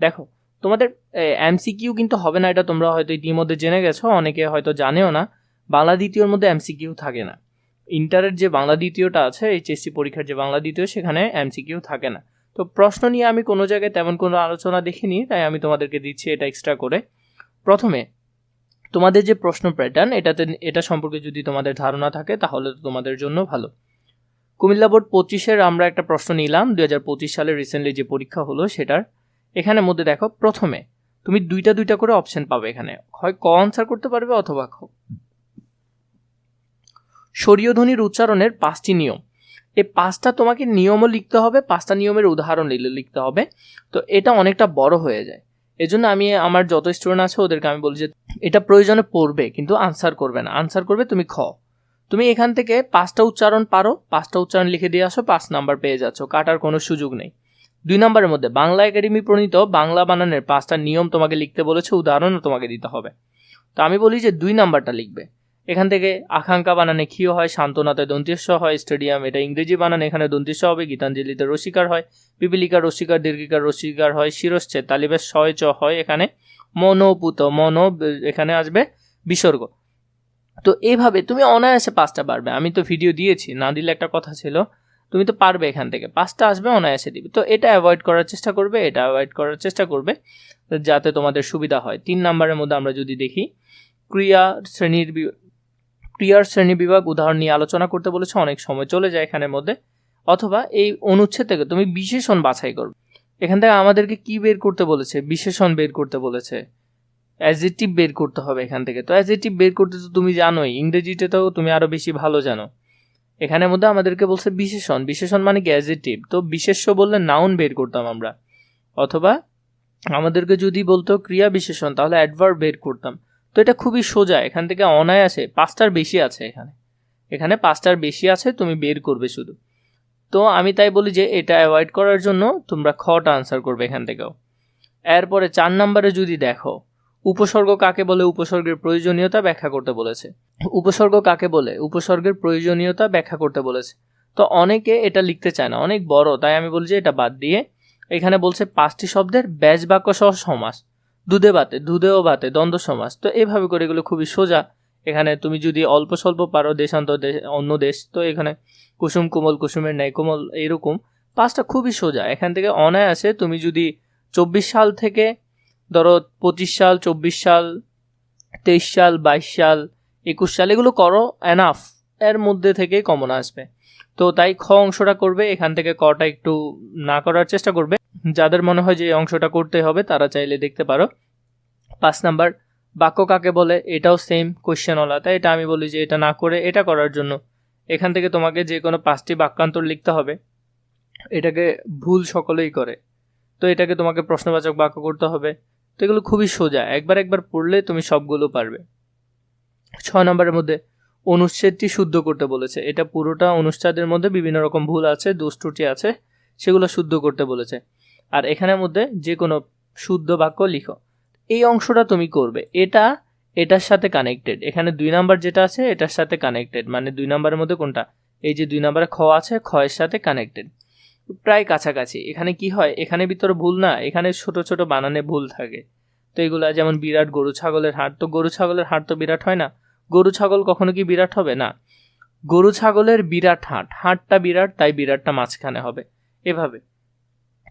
দেখো, তোমাদের এমসিকিউ কিন্তু হবে না, এটা তোমরা হয়তো ইতিমধ্যে জেনে গেছো, অনেকে হয়তো জানেও না, বাংলা দ্বিতীয়র মধ্যে এমসিকিউ থাকে না। ইন্টারের যে বাংলা দ্বিতীয়টা আছে এইচএসসি পরীক্ষার যে বাংলা দ্বিতীয়, সেখানে এমসিকিউ থাকে না। তো প্রশ্ন নিয়ে আমি কোনো জায়গায় তেমন কোনো আলোচনা দেখিনি, তাই আমি তোমাদেরকে দিচ্ছি এটা এক্সট্রা করে। প্রথমে, তোমাদের যে প্রশ্ন প্যাটার্ন এটাতে, এটা সম্পর্কে যদি তোমাদের ধারণা থাকে, তাহলে তো তোমাদের জন্য ভালো। কুমিল্লা বোর্ড পঁচিশের আমরা একটা প্রশ্ন নিলাম দু হাজার পঁচিশ সালে রিসেন্টলি যে পরীক্ষা হলো, সেটার। এখানে মধ্যে দেখো, প্রথমে তুমি দুইটা দুইটা করে অপশন পাবে এখানে। হয় ক আনসার করতে পারবে অথবা খ। স্বরীয় ধ্বনির উচ্চারণের পাঁচটি নিয়ম। এই পাঁচটা তোমাকে নিয়মও লিখতে হবে, পাঁচটা নিয়মের উদাহরণ লিখতে হবে। তো এটা অনেকটা বড় হয়ে যায়। এজন্য আমি, আমার যত স্টুডেন্ট আছে ওদেরকে আমি বলি যে, এটা প্রয়োজনে পড়বে, কিন্তু আনসার করবে না। আনসার করবে তুমি খ। তুমি এখান থেকে পাঁচটা উচ্চারণ পারো, পাঁচটা উচ্চারণ লিখে দিয়ে আসো, পাঁচ নাম্বার পেয়ে যাচ্ছ। কাটার কোনো সুযোগ নেই। দুই নম্বরের মধ্যে, বাংলা একাডেমি প্রণীত বাংলা বানানের পাঁচটা নিয়ম তোমাকে লিখতে বলেছে, উদাহরণও তোমাকে দিতে হবে। তো আমি বলি যে দুই নাম্বারটা লিখবে। এখান থেকে আকাঙ্ক্ষা বানানে ক্ষীয় হয় শান্তনাতে দন্তেশ্ব হয়, স্টেডিয়াম, এটা ইংরেজি বানানে, এখানে দন্তেশ্ব হবে, গীতাঞ্জলিতে রসিকার হয় পিপিলিকার রসিকার, দীর্ঘিকার রসিকার হয় শিরশ্চে তালিবের শয় চ হয়, এখানে মনোপুত, মনো, এখানে আসবে বিসর্গ। তো এভাবে তুমি অনায়াসে পাঁচটা পারবে। আমি তো ভিডিও দিয়েছি, না দিলে একটা কথা ছিল তুমি তো পারবে এখান থেকে। পাঁচটা আসবে, অনায়াসে দিবে। তো এটা অ্যাভয়েড করার চেষ্টা করবে, এটা অ্যাভয়েড করার চেষ্টা করবে, যাতে তোমাদের সুবিধা হয়। তিন নাম্বারের মধ্যে আমরা যদি দেখি, ক্রিয়া শ্রেণির ক্রিয়ার শ্রেণি বিভাগ উদাহরণ নিয়ে আলোচনা করতে বলেছে, অনেক সময় চলে যায় এখানের মধ্যে। অথবা এই অনুচ্ছেদ থেকে তুমি বিশেষণ বাছাই করবে। এখান থেকে আমাদেরকে কি বের করতে বলেছে? বিশেষণ বের করতে বলেছে। অ্যাজেটিভ বের করতে হবে এখান থেকে। তো অ্যাজেটিভ বের করতে তো তুমি জানোই, ইংরেজিতে তো তুমি আরও বেশি ভালো জানো। এখানের মধ্যে আমাদেরকে বলছে বিশেষণ। বিশেষণ মানে গ্যাজেটিভ তো বিশেষ্য বললে নাউন বের করতাম আমরা। অথবা আমাদেরকে যদি বলতো ক্রিয়া বিশেষণ, তাহলে অ্যাডভার্ব বের করতাম। তো এটা খুবই সোজা। এখান থেকে অনায়াসে পাঁচটার বেশি আছে এখানে। এখানে পাঁচটার বেশি আছে, তুমি বের করবে শুধু। তো আমি তাই বলি যে এটা অ্যাভয়েড করার জন্য তোমরা খটা আনসার করবে এখান থেকেও। এরপরে চার নাম্বারে যদি দেখো উপসর্গ কাকে বলে? উপসর্গের প্রয়োজনীয়তা ব্যাখ্যা করতে বলেছে। উপসর্গ কাকে বলে? উপসর্গের প্রয়োজনীয়তা ব্যাখ্যা করতে বলেছে। তো অনেকে এটা লিখতে চায় না। অনেক বড়, তাই আমি বলছি এটা বাদ দিয়ে। এখানে বলছে পাঁচটি শব্দের ব্যাজ বাক্য সহ সমাস। দুধে বাতে, দুধেও বাতে, দ্বন্দ্ব সমাস। তো এভাবে করে এগুলো খুবই সোজা। এখানে তুমি যদি অল্প স্বল্প পারো দেশান্তর দেশ অন্য দেশ, তো এখানে কুসুম কোমল, কুসুমের ন্যায় কোমল এইরকম পাঁচটা খুবই সোজা। এখান থেকে অনায়াসে তুমি যদি চব্বিশ সাল থেকে ধরো পঁচিশ সাল, চব্বিশ সাল, তেইশ সাল, বাইশ সাল, একুশ সাল, এগুলো করো এনাফ এর মধ্যে থেকে কমন আসবে। তো তাই খ অংশটা করবে, এখান থেকে কটা একটু না করার চেষ্টা করবে। যাদের মনে হয় যে অংশটা করতে হবে, তারা চাইলে দেখতে পারো। পাঁচ নাম্বার, বাক্য কাকে বলে? এটাও সেম কোয়েশ্চেনওয়ালা তাই এটা আমি বলি যে এটা না করে এটা করার জন্য এখান থেকে তোমাকে যে কোনো পাঁচটি বাক্যান্তর লিখতে হবে। এটাকে ভুল সকলেই করে। তো এটাকে তোমাকে প্রশ্নবাচক বাক্য করতে হবে। তো এগুলো খুবই সোজা। একবার একবার পড়লে তুমি সবগুলো পারবে। ছয় নম্বরের মধ্যে, অনুচ্ছেদটি শুদ্ধ করতে বলেছে। এটা পুরোটা অনুচ্ছেদের মধ্যে বিভিন্ন রকম ভুল আছে দুষ্টুটি আছে, সেগুলো শুদ্ধ করতে বলেছে। আর এখানের মধ্যে যে কোনো শুদ্ধ বাক্য লিখো। এই অংশটা তুমি করবে। এটা, এটার সাথে কানেক্টেড এখানে দুই নাম্বার যেটা আছে, এটার সাথে কানেক্টেড মানে দুই নাম্বারের মধ্যে কোনটা? এই যে দুই নাম্বারে খ আছে খয়ের সাথে কানেক্টেড প্রায় কাছাকাছি। এখানে কি হয়? এখানে ভিতর ভুল না, এখানে ছোট ছোট বানানে ভুল থাকে। তো এগুলা যেমন বিরাট গরু ছাগলের হাট তো গরু ছাগলের হাট তো বিরাট হয় না? গরু ছাগল কখনো কি বিরাট হবে? না। গরু ছাগলের বিরাট হাট হাটটা বিরাট, তাই বিরাটটা মাঝখানে হবে। এভাবে।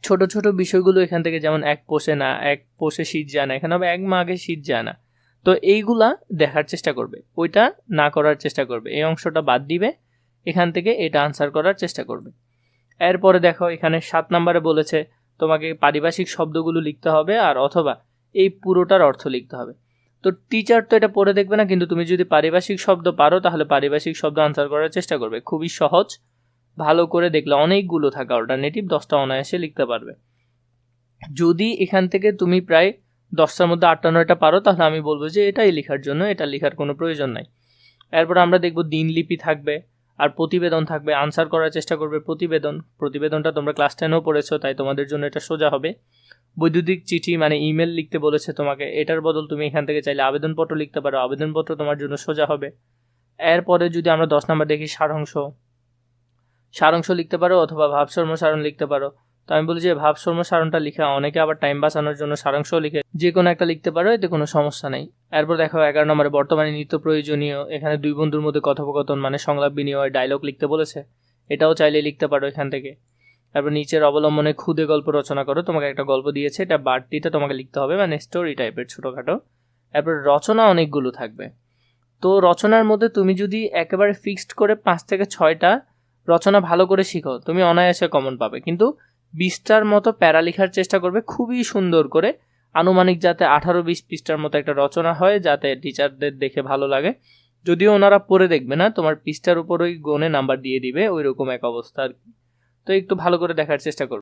ছোট ছোট বিষয়গুলো এখান থেকে যেমন এক পোষে না, এক পোষে শীত যায় না, এখানে হবে এক মাঘে শীত যায় না। তো এইগুলা দেখার চেষ্টা করবে। ওইটা না করার চেষ্টা করবে। এই অংশটা বাদ দিবে। এখান থেকে এটা আনসার করার চেষ্টা করবে। এরপরে দেখো, এখানে সাত নম্বরে বলেছে, তোমাকে পারিভাষিক শব্দগুলো লিখতে হবে আর অথবা এই পুরোটার অর্থ লিখতে হবে। তো টিচার তো এটা পড়ে দেখবে না, কিন্তু তুমি যদি পারিভাষিক শব্দ পারো, তাহলে পারিভাষিক শব্দ আনসার করার চেষ্টা করবে। খুবই সহজ, ভালো করে দেখলে অনেকগুলো থাকে অল্টারনেটিভ দশটা অনায়াসে লিখতে পারবে। যদি এখান থেকে তুমি প্রায় দশটার মধ্যে আটটা, নয়টা পারো, তাহলে আমি বলব যে এটাই লেখার জন্য, এটা লেখার কোনো প্রয়োজন নাই। এরপর আমরা দেখব দিনলিপি থাকবে আর প্রতিবেদন থাকবে আনসার করার চেষ্টা করবে প্রতিবেদন। প্রতিবেদনটা তোমরা ক্লাস টেনেও পড়েছো, তাই তোমাদের জন্য এটা সোজা হবে। বৈদ্যুতিক চিঠি মানে ইমেল লিখতে বলেছে তোমাকে, এটার বদল তুমি এখান থেকে চাইলে আবেদনপত্র লিখতে পারো, আবেদনপত্র তোমার জন্য সোজা হবে। এরপরে যদি আমরা দশ নম্বর দেখি সারাংশ সারাংশ লিখতে পারো অথবা ভাবসর্ম সারণ লিখতে পারো। তো আমি বলি যে ভাব সারণটা লিখে অনেকে আবার টাইম বাঁচানোর জন্য সারাংশও লিখে যে কোনো একটা লিখতে পারো, এতে কোনো সমস্যা নেই। এরপর দেখো এগারো নম্বরে বর্তমানে নিত্য প্রয়োজনীয়, এখানে দুই বন্ধুর মধ্যে কথোপকথন মানে সংলাপ বিনিময় ডায়লগ লিখতে বলেছে। এটাও চাইলে লিখতে পারো এখান থেকে। তারপর নিচের অবলম্বনে খুদে গল্প রচনা করো, তোমাকে একটা গল্প দিয়েছে, এটা বাড়তিটা তোমাকে লিখতে হবে মানে স্টোরি টাইপের ছোটোখাটো। এরপর রচনা অনেকগুলো থাকবে। তো রচনার মধ্যে তুমি যদি একেবারে ফিক্সড করে পাঁচ থেকে ছয়টা রচনা ভালো করে শিখো, তুমি অনায়াসে কমন পাবে। কিন্তু বিশটার মতো প্যারা লেখার চেষ্টা করবে, খুবই সুন্দর করে। আনুমানিক যাতে আঠারো বিশ পৃষ্ঠার মতো একটা রচনা হয়, যাতে টিচারদের দেখে ভালো লাগে। যদিও ওনারা পড়ে দেখবে না, তোমার পৃষ্ঠার উপর ওই গনে নাম্বার দিয়ে দিবে ওই রকম এক অবস্থা আর কি। তো একটু ভালো করে দেখার চেষ্টা করবে।